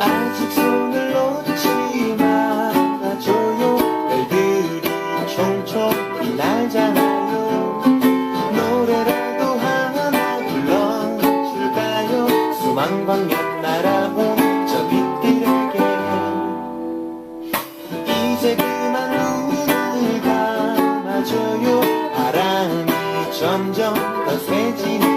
아직 손을 놓지만 가줘요. 별들이 총총 날잖아요. 노래라도 하나 불러줄까요? 수만 광년 날아온 저 빛들에게. 이제 그만 눈을 감아줘요. 바람이 점점 더 세지는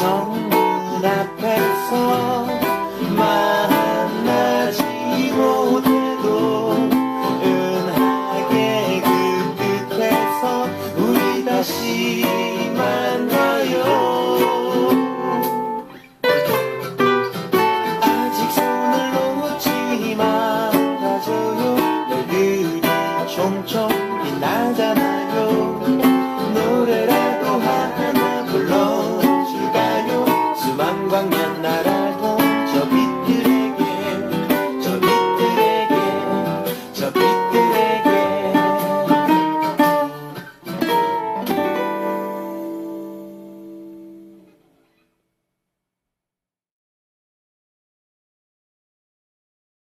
song that I.